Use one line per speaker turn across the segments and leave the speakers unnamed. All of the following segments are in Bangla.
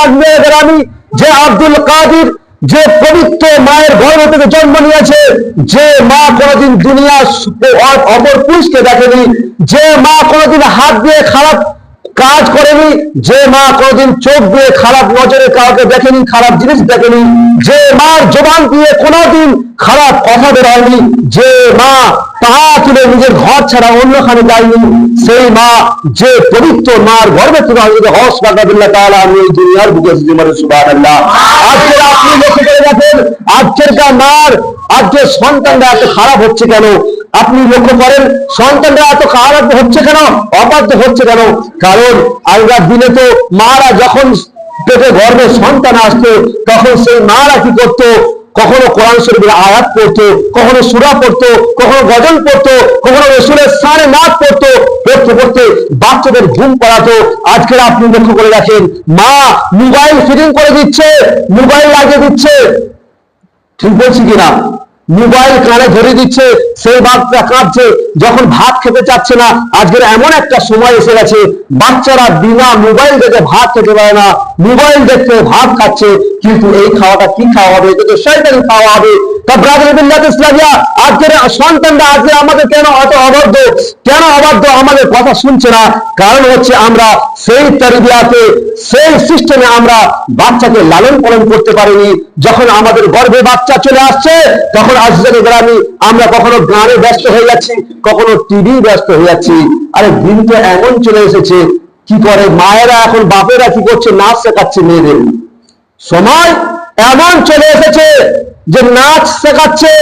রাখবে আমি, যে আব্দুল কাদির, যে পবিত্র মায়ের থেকে জন্ম নিয়েছে, যে মা অপর পুরুষকে দেখেনি, যে মা হাত দিয়ে খারাপ কাজ করেনি, যে মা কোনোদিন চোখ দিয়ে খারাপ নজরে কাউকে দেখেনি, খারাপ জিনিস দেখেনি, যে মার জবান দিয়ে কোনোদিন খারাপ কথা বেরোয়নি যে মা পা তুলে নিজের ঘর ছাড়া অন্যখানে যায়নি। সেই মা, যে পবিত্র মার গর্বে আমি যদি হস কাকাবিল্লাহ তাহলে আমি এই দুনিয়ার বুকে এসেছি মানে আজকের আপনি লক্ষ্য করে দেখেন আজকের মার আজকে সন্তানরা এত খারাপ হচ্ছে কেন? আপনি লক্ষ্য করেন, সন্তানরা এত খারাপ হচ্ছে কেন? অবাধ্য হচ্ছে কেন? কারণ আগেকার দিনে তো মারা যখন পেটে গর্ভে সন্তান আসতো, তখন সেই মারা কি করতো? কখনো কোরআন শরীফের আয়াত পড়তো, কখনো সুরা পড়তো, কখনো গজল পড়তো, কখনো রসুলের সারে নাচ পড়তো পড়তে পড়তে বাচ্চাদের ঘুম পড়াতো। আজকের আপনি লক্ষ্য করে রাখেন মা মোবাইল ফিটিং করে দিচ্ছে, মোবাইল লাগিয়ে দিচ্ছে। ঠিক বলছি কিনা? মোবাইল কানে ধরে দিচ্ছে, সেই বাচ্চা কাঁদছে, যখন ভাত খেতে চাচ্ছে না, আজকের এমন একটা সময় এসে গেছে, বাচ্চারা বিনা মোবাইল দেখে ভাত খেতে পারে না, মোবাইল দেখতে ভাত খাচ্ছে, কিন্তু এই খাওয়াটা কি খাওয়া হবে? এটা তো শয়তানি খাওয়া হবে। সন্তানরা আজকে কেন অত কেন অবাধ্য? আমাদের কথা শুনছে না। কারণ হচ্ছে আমরা সেই সিস্টেমে আমরা বাচ্চাকে লালন পালন করতে পারিনি। যখন আমাদের গর্ভে বাচ্চা চলে আসছে, তখন আজকের গ্রামে আমরা কখনো গানে ব্যস্ত হয়ে যাচ্ছি, কখনো টিভি ব্যস্ত হয়ে যাচ্ছি। আরে দিনটা এমন চলে এসেছে, কি করে? মায়েরা এখন, বাপেরা কি করছে? নাচ শেখাচ্ছে মেয়েদের। সময় এমন চলে এসেছে যে নাচ শেখাচ্ছে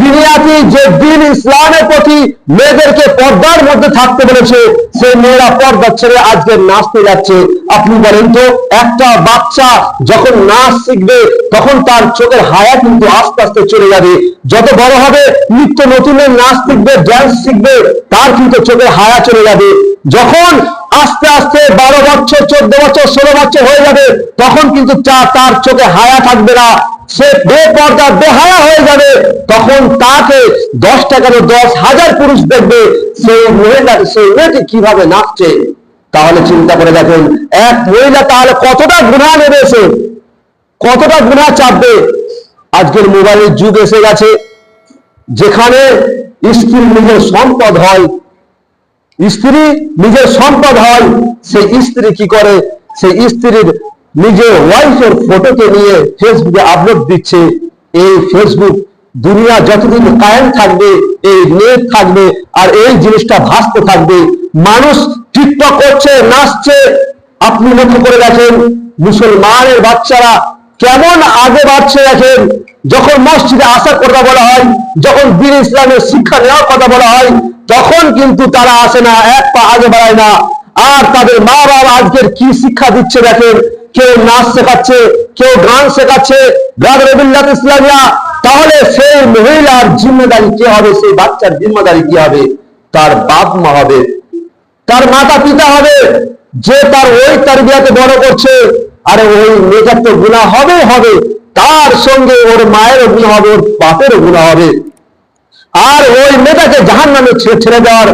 দুনিয়াতে যে দিন ইসলামের প্রতি মেয়েদেরকে পর্দার মধ্যে থাকতে বলেছে, সেই মেয়েরা পর্দা ছেড়ে আজকে নাচতে যাচ্ছে। আপনি বলেন তো, একটা বাচ্চা যখন নাচ শিখবে, তখন তার চোখের হায়া কিন্তু আস্তে আস্তে চলে যাবে। যত বড় হবে, নিত্য নতুনের নাচ শিখবে ড্যান্স শিখবে, তার কিন্তু চোখের হায়া চলে যাবে। যখন আস্তে আস্তে বারো বছর, চোদ্দ বছর, ষোলো বছর হয়ে যাবে, তখন কিন্তু তার চোখে হায়া থাকবে না। সে বেপর্দা, বেহায়া হয়ে যাবে। তখন তাকে দশ টাকার দশ হাজার পুরুষ দেখবে, সেই মহিলা সেই মেয়েটি কীভাবে নাচছে? তাহলে চিন্তা করে দেখেন, এক মহিলা তাহলে কতটা গুণা সে কতটা গুণা চাপবে? আজকের মোবাইলের যুগ এসে গেছে। যেখানে স্ত্রী নিজের সম্পদ হয়, স্ত্রী নিজের সম্পদ হয়, সেই স্ত্রী কি করে? সেই স্ত্রীর নিজের ওয়াইফের ফটোকে নিয়ে ফেসবুকে আপলোড দিচ্ছে। এই ফেসবুক দুনিয়া যতদিন কায়েম থাকবে, এই নেট থাকবে আর এই জিনিসটা ভাসতে থাকবে। মানুষ টিকটক করছে, নাচছে। আপনি লক্ষ্য করে গেছেন মুসলমানের বাচ্চারা কেমন আগে বাড়ছে দেখেন। যখন মসজিদে আসার কথা বলা হয়, যখন দিন ইসলামের শিক্ষা নেওয়ার কথা বলা হয়, তখন কিন্তু তারা আসে না, এক পা আগে বাড়ায় না। আর তাদের মা বাবা আজকের কি শিক্ষা দিচ্ছে দেখেন? কেউ নাচ শেখাচ্ছে, কেউ গান শেখাচ্ছে ইসলামিয়া, তাহলে সেই মহিলার জিম্মেদারি কি হবে? সেই বাচ্চার জিম্মেদারি কি হবে? তার বাপ মা হবে। তার মাতা পিতা হবে। যে তার ওই তারবিয়াতে বড় করছে, আরে ওই মেয়েটার তো গুণা হবে হবে। তার সঙ্গে ওর মায়েরও গুণা হবে, ওর বাপেরও গুণা হবে। আর ওই মেয়েটাকে জাহান নামে ছেড়ে দেওয়ার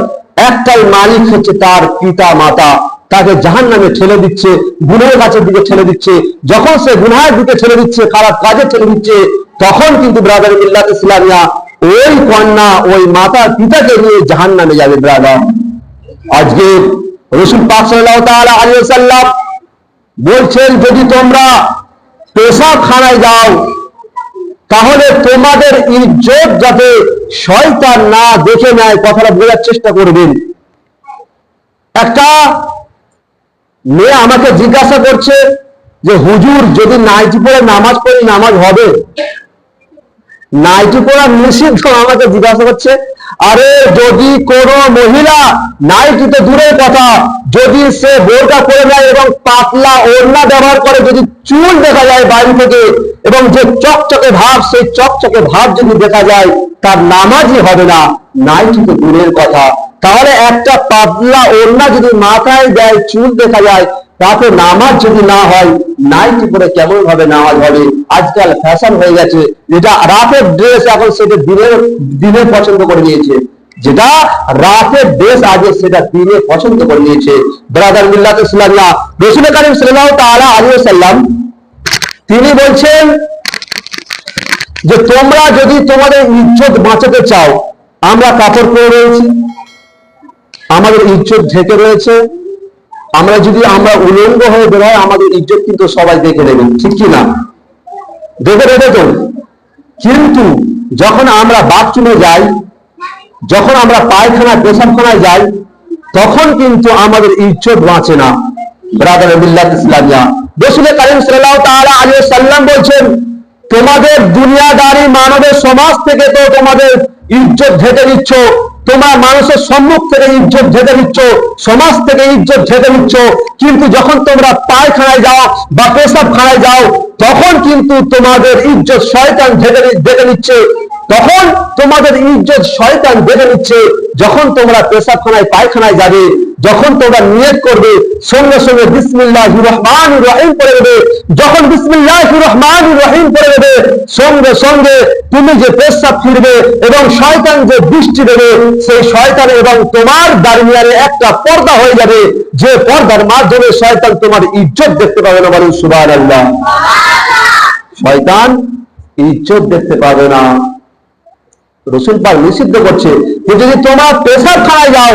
একটাই মালিক হচ্ছে তার পিতা মাতা তাকে জাহান নামে ঠেলে দিচ্ছে গুণের কাছের দিকে ঠেলে দিচ্ছে। যখন সে গুনহার দিকে ঠেলে দিচ্ছে, খারাপ কাজে ঠেলে দিচ্ছে, তখন কিন্তু ব্রাদার মিল্লাত ইসলামিয়া ওই কন্যা, ওই মাতার পিতাকে নিয়ে জাহান নামে যাবে ব্রাদার আজকে রসুল পাক সাল্লাম বলছেন, যদি তোমরা পেশাব খানায় যাও, তাহলে তোমাদের ইজ্জত যাতে শয়তান না দেখে নেয়। কথাটা বোঝার চেষ্টা করবেন। একটা মেয়ে আমাকে জিজ্ঞাসা করছে যে, হুজুর, যদি নাইটি পরে নামাজ পড়ি, নামাজ হবে? নাইটি পরা নিষিদ্ধ আমাকে জিজ্ঞাসা করছে, আরে, যদি কোন মহিলা নাইটি তো দূরের কথা, যদি সে বোরকা পরে নেয় এবং পাতলা ওড়না ব্যবহার করে, যদি চুল দেখা যায় বাড়ি থেকে এবং যে চকচকে ভাব, সেই চকচকে ভাব যদি দেখা যায়, তার নামাজই হবে না। নাইটি তো দূরের কথা তাহলে একটা পাতলা ওড়না যদি মাথায় দেয়, চুল দেখা যায়, তাতে নামাজ যদি না হয়, নাইটি পরে কেমন ভাবে নামাজ হবে? আজকাল ফ্যাশন হয়ে গেছে। যেটা রাতের ড্রেস এখন সেটা দিনের দিনের পছন্দ করে নিয়েছে। যেটা রাতের দেশ আগে সেটা দিনে পছন্দ করে নিয়েছে। ব্রাদার মিল্লাত ইসলামিয়া রসুল করিম সাল্লাল্লাহু তাআলা আলাইহি সাল্লাম তিনি বলছেন যে, তোমরা যদি তোমাদের ইজ্জত বাঁচাতে চাও, আমরা কাপড় পরে রয়েছি। আমাদের ইজ্জত ঢেকে রয়েছে। আমরা যদি আমরা উলঙ্গ হয়ে বেরোয় আমাদের ইজ্জত কিন্তু সবাই দেখে নেবে, ঠিক কি না? দেখে নেবে তো? কিন্তু যখন আমরা বাথরুমে যাই, যখন আমরা পায়খানা পেশাবখানায় যাই, তখন কিন্তু আমাদের ইজ্জত বাঁচে না। ব্রাদার বিল্লাহ ইসলামিয়া রসুল কারিম সাল্লাল্লাহু তাআলা আলাইহি সাল্লাম বলছেন, তোমাদের দুনিয়াদারি মানবের সমাজ থেকে তো তোমাদের ইজ্জত ঢেকে দিচ্ছ। তোমার মানুষের সম্মুখ থেকে ইজ্জত ঝেঁটে নিচ্ছ সমাজ থেকে ইজ্জত ঝেঁটে দিচ্ছ। কিন্তু যখন তোমরা পায়খানায় যাও বা পেশাব পেশাবখানায় যাও, তখন কিন্তু তোমাদের ইজ্জত শয়তান ঝেঁটে ঝেঁটে নিচ্ছে তখন তোমাদের ইজ্জত শয়তান বেঁধে নিচ্ছে যখন তোমরা পেশাবখানায় পায়খানায় যাবে যখন তোমরা নিয়ত করবে, সঙ্গে সঙ্গে বিসমিল্লাহ রহমান রহিম পড়ে দেবে যখন বিসমিল্লাহ রহমান রহিম পড়ে দেবে সঙ্গে সঙ্গে তুমি যে পেশাব ফিরবে এবং শয়তান যে দৃষ্টি দেবে, সেই শয়তান এবং তোমার দাঁড়িয়ে একটা পর্দা হয়ে যাবে। যে পর্দার মাধ্যমে শয়তান তোমার ইজ্জত দেখতে পাবে না বলুন সুবাহ আল্লাহ শয়তান ইজ্জত দেখতে পাবে না। রসুল পাক নিষিদ্ধ করছে যে, যদি তোমার পেশাব খানায় যাও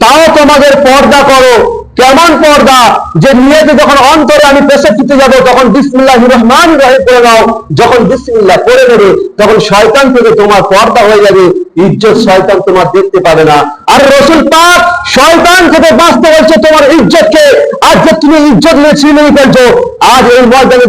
তাও তোমাদের পর্দা করো। কেমন পর্দা? যে নিয়েতে যখন অন্তরে আমি পেশে দিতে যাব, তখন বিসমুল্লাহ রহমান রহিম করে নাও। যখন বিসমুল্লাহ করে নেবে, তখন শয়তান থেকে তোমার পর্দা হয়ে যাবে। ইজ্জত শয়তান তোমার দেখতে পাবে না। আর রসুল পাক শয়তান থেকে বাঁচতে বলছে, তোমার ইজ্জতকে আজ যে তুমি ইজ্জত নিয়ে ছিনিয়ে ফেলছো আজ এই ময়দানে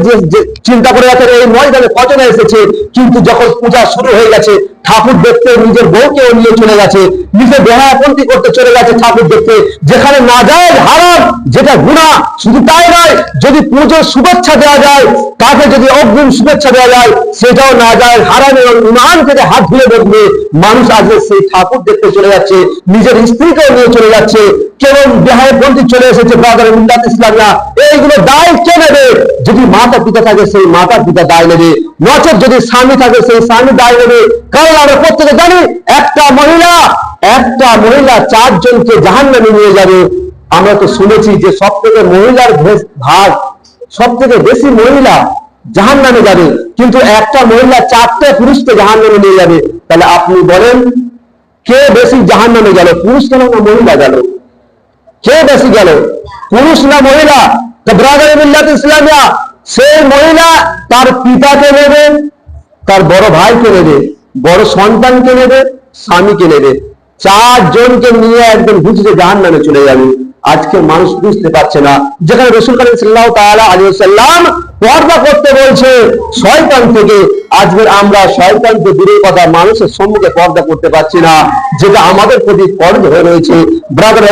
চিন্তা করে রাখেন এই ময়দানে কতটা এসেছে। কিন্তু যখন পূজা শুরু হয়ে গেছে, ঠাকুর দেখতে নিজের বউকে নিয়ে চলে গেছে নিজে দেহাপন্থী করতে চলে গেছে ঠাকুর দেখতে। যেখানে না যায় হারাম, যেটা গুণা শুধু তাই নয় যদি পুজোর শুভেচ্ছা দেওয়া যায়, তাকে যদি অগ্রিম শুভেচ্ছা দেওয়া যায়, সেটাও না যায়। হারাম এবং ইমান থেকে হাত ধুয়ে বসবে মানুষ আজকে সেই ঠাকুর দেখতে চলে যাচ্ছে, নিজের স্ত্রীকেও নিয়ে চলে যাচ্ছে কেমন দেহায় বন্দি চলে এসেছে, ব্রাদার মিল্লাত ইসলামরা এইগুলো দায় কে নেবে? যদি মাতা পিতা থাকে, সেই মাতা পিতা দায় নেবে। নচেত যদি স্বামী থাকে, সেই স্বামী দায় নেবে। কারণ আমরা প্রত্যেকে জানি, একটা মহিলা একটা মহিলা চারজনকে জাহান নামে নিয়ে যাবে। আমরা তো শুনেছি যে সব থেকে মহিলার ভাগ সব থেকে বেশি মহিলা জাহান নামে যাবে। কিন্তু একটা মহিলা চারটে পুরুষকে জাহান নামে নিয়ে যাবে। তাহলে আপনি বলেন, কে বেশি জাহান নামে গেল? পুরুষ গেল না মহিলা গেল? কে বেশি গেল? পুরুষ না মহিলা? ইসলামিয়া, সেই মহিলা তার পিতাকে নেবে, তার বড় ভাইকে নেবে, বড় সন্তানকে নেবে, স্বামীকে নেবে। চারজনকে নিয়ে একদম বুঝতে জাহান নামে চলে যাবে। আজকে মানুষ বুঝতে পারছে না। যেখানে রসুল করিম সাল্লাহ তাআলা আলাইহি সাল্লাম পর্দা করতে বলছে, শয়তান থেকে। আজকের আমরা শয়তানকে দূরের কথা মানুষের সম্মুখে পর্দা করতে পারছি না, যেটা আমাদের প্রতি কর্ম হয়ে রয়েছে। ব্রাদার